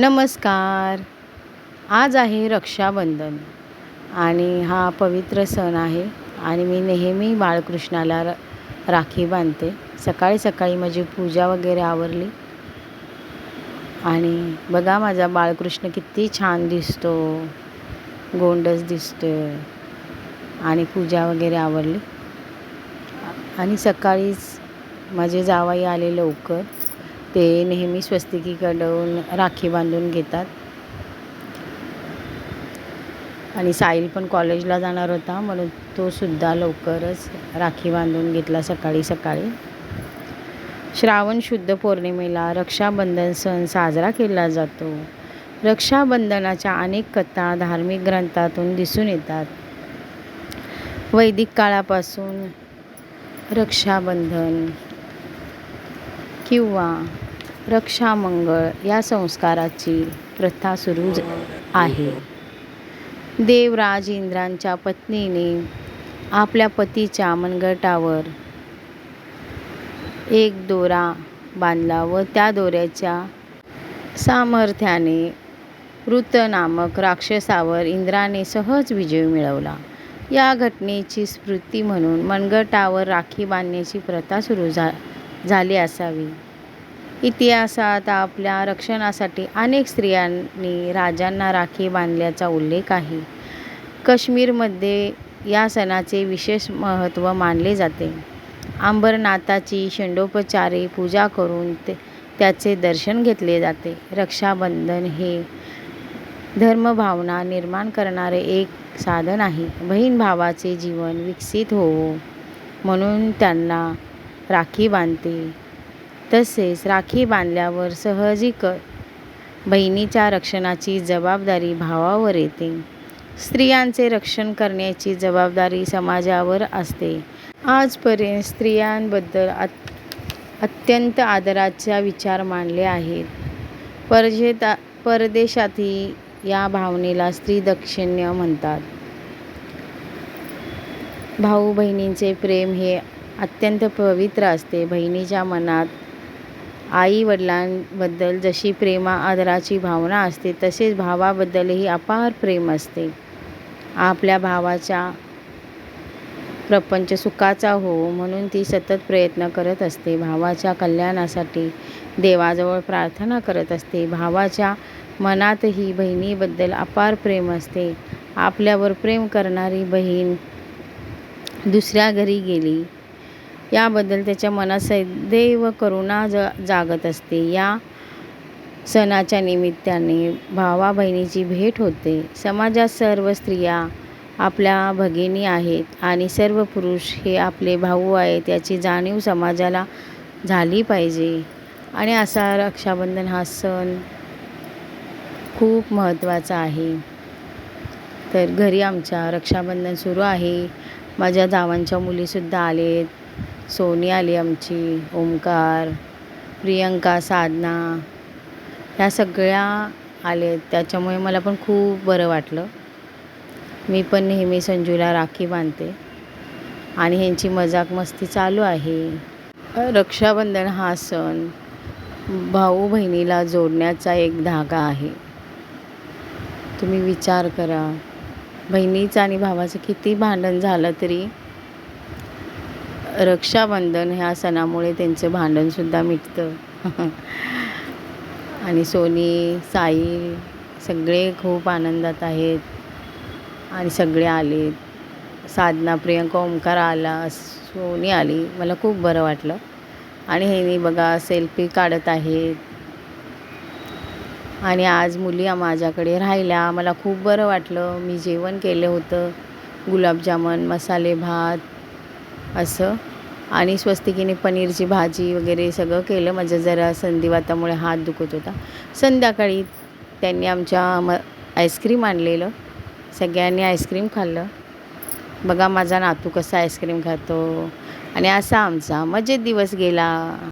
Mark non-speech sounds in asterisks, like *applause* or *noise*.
नमस्कार. आज आहे रक्षाबंधन आणि हा पवित्र सण आहे आणि मी नेहमी बाळकृष्णाला र राखी बांधते. सकाळी सकाळी माझी पूजा वगैरे आवरली. आणि बघा माझा बाळकृष्ण किती छान दिसतो. गोंडस दिसतोय आणि पूजा वगैरे आवरली. आणि सकाळीच माझे जावाई आले लवकर. ते नेहमी स्वस्तिकीकडून राखी बांधून घेतात. आणि साहिल पण कॉलेजला जाणार होता म्हणून तो सुद्धा लवकरच राखी बांधून घेतला सकाळी सकाळी. श्रावण शुद्ध पौर्णिमेला रक्षाबंधन सण साजरा केला जातो. रक्षाबंधनाच्या अनेक कथा धार्मिक ग्रंथातून दिसून येतात. वैदिक काळापासून रक्षाबंधन किंवा रक्षामंगळ या संस्काराची प्रथा सुरू आहे. देवराज इंद्रांच्या पत्नीने आपल्या पतीच्या मनगटावर एक दोरा बांधला व त्या दोऱ्याच्या सामर्थ्याने वृत नामक राक्षसावर इंद्राने सहज विजय मिळवला. या घटनेची स्मृती म्हणून मनगटावर राखी बांधण्याची प्रथा सुरू झा झाली असावी. इतिहासात आपल्या रक्षणासाठी अनेक स्त्रियांनी राजांना राखी बांधल्याचा उल्लेख आहे. काश्मीरमध्ये या सणाचे विशेष महत्त्व मानले जाते. अंबरनाथाची षंडोपचारे पूजा करून ते त्याचे दर्शन घेतले जाते. रक्षाबंधन हे धर्मभावना निर्माण करणारे एक साधन आहे. बहीण भावाचे जीवन विकसित होवो म्हणून त्यांना राखी बांधते. तसेच राखी बांधल्यावर सहजिक बहिणीच्या रक्षणाची जबाबदारी भावावर येते. स्त्रियांचे रक्षण करण्याची जबाबदारी समाजावर असते. आजपर्यंत स्त्रियांबद्दल अत अत्यंत आदराचा विचार मांडले आहेत. परजेता परदेशातही या भावनेला स्त्री दक्षिण्य म्हणतात. भाऊ बहिणींचे प्रेम हे अत्यंत पवित्र असते. बहिणीच्या मनात आई वडिलांबद्दल जशी प्रेमा आदराची भावना असते तसेच भावाबद्दलही अपार प्रेम असते. आपल्या भावाच्या प्रपंच सुखाचा हो म्हणून ती सतत प्रयत्न करत असते. भावाच्या कल्याणासाठी देवाजवळ प्रार्थना करत असते. भावाच्या मनातही बहिणीबद्दल अपार प्रेम असते. आपल्यावर प्रेम करणारी बहीण दुसऱ्या घरी गेली याबद्दल त्याच्या मनात सदैव करुणा ज जागत असते. या सणाच्या निमित्ताने भावा बहिणीची भेट होते. समाजात सर्व स्त्रिया आपल्या भगिनी आहेत आणि सर्व पुरुष हे आपले भाऊ आहेत याची जाणीव समाजाला झाली पाहिजे. आणि असा रक्षाबंधन हा सण खूप महत्त्वाचा आहे. तर घरी आमच्या रक्षाबंधन सुरू आहे. माझ्या जावांच्या मुलीसुद्धा आलेत. सोनी आली आमची ओमकार प्रियंका साधना ह्या सगळ्या आलेत त्याच्यामुळे मला पण खूप बरं वाटलं. मी पण नेहमी संजूला राखी बांधते. आणि ह्यांची मजाक मस्ती चालू आहे. रक्षाबंधन हा सण भाऊ बहिणीला जोडण्याचा एक धागा आहे. तुम्ही विचार करा. बहिणीचं आणि भावाचं किती भांडण झालं तरी रक्षाबंधन ह्या सणामुळे त्यांचं भांडणसुद्धा मिटतं. *laughs* आणि सोनी साई सगळे खूप आनंदात आहेत. आणि सगळे आले साधना प्रियंका ओंकार आला सोनी आली. मला खूप बरं वाटलं. आणि ह्यांनी बघा सेल्फी काढत आहेत. आणि आज मुली माझ्याकडे राहिल्या. मला खूप बरं वाटलं. मी जेवण केलं होतं. गुलाबजामुन मसाले भात असं. आणि स्वस्तिकीने पनीरची भाजी वगैरे सगळं केलं. माझं जरा संधिवातामुळे हात दुखत होता. संध्याकाळी त्यांनी आमच्या म आईस्क्रीम आणलेलं. सगळ्यांनी आईस्क्रीम खाल्लं. बघा माझा नातू कसा आईस्क्रीम खातो. आणि असा आमचा मजेत दिवस गेला.